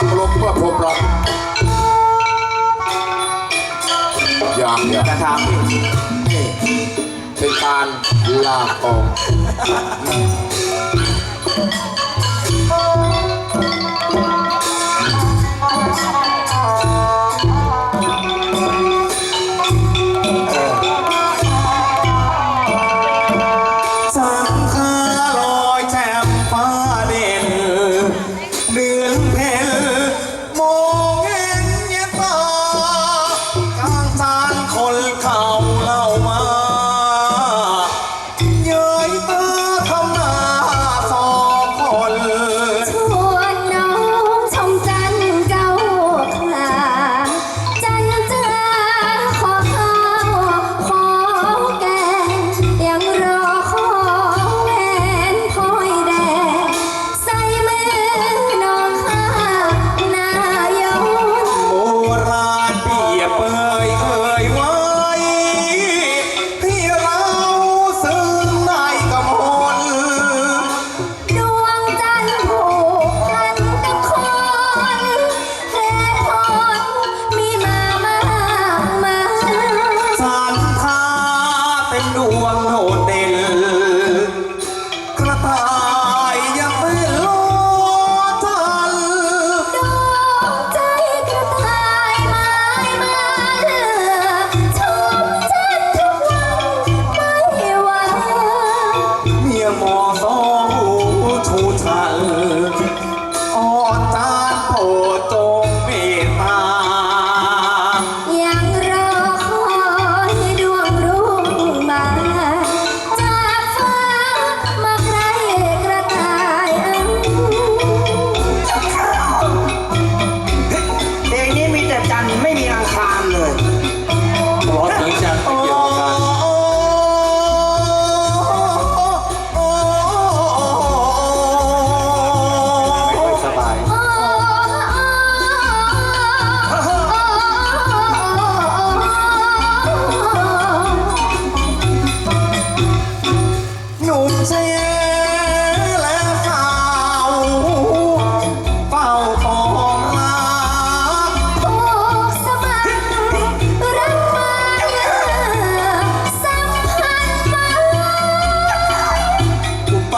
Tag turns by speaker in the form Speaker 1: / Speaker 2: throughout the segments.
Speaker 1: ามลมเพื่อพบรักอย่างเดี
Speaker 2: ย
Speaker 3: วกระ
Speaker 2: ทำนี่
Speaker 3: เป็
Speaker 2: นกา
Speaker 3: รลาก
Speaker 2: อง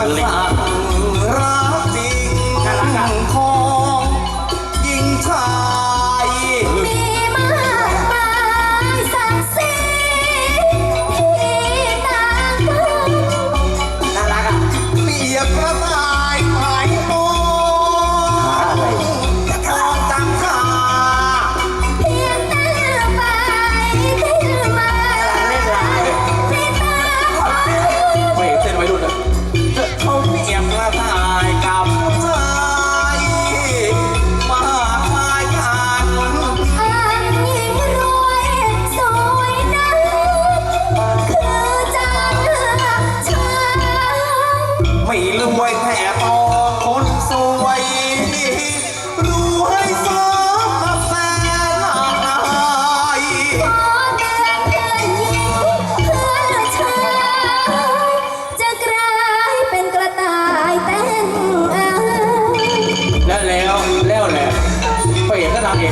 Speaker 3: ว่า
Speaker 2: สัก
Speaker 3: รัก
Speaker 2: จริงของยิงชาย
Speaker 3: มีมาบ้าง
Speaker 4: สัก
Speaker 2: เปรียบกระตา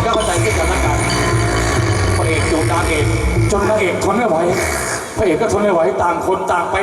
Speaker 2: ก็
Speaker 3: เข้
Speaker 5: ใจที่งกันและกันพระเอกจูบนางเอกจนนางเอกทนไม่ไหวพระเอกก็ทนไม่ไหวต่างคนต่างไป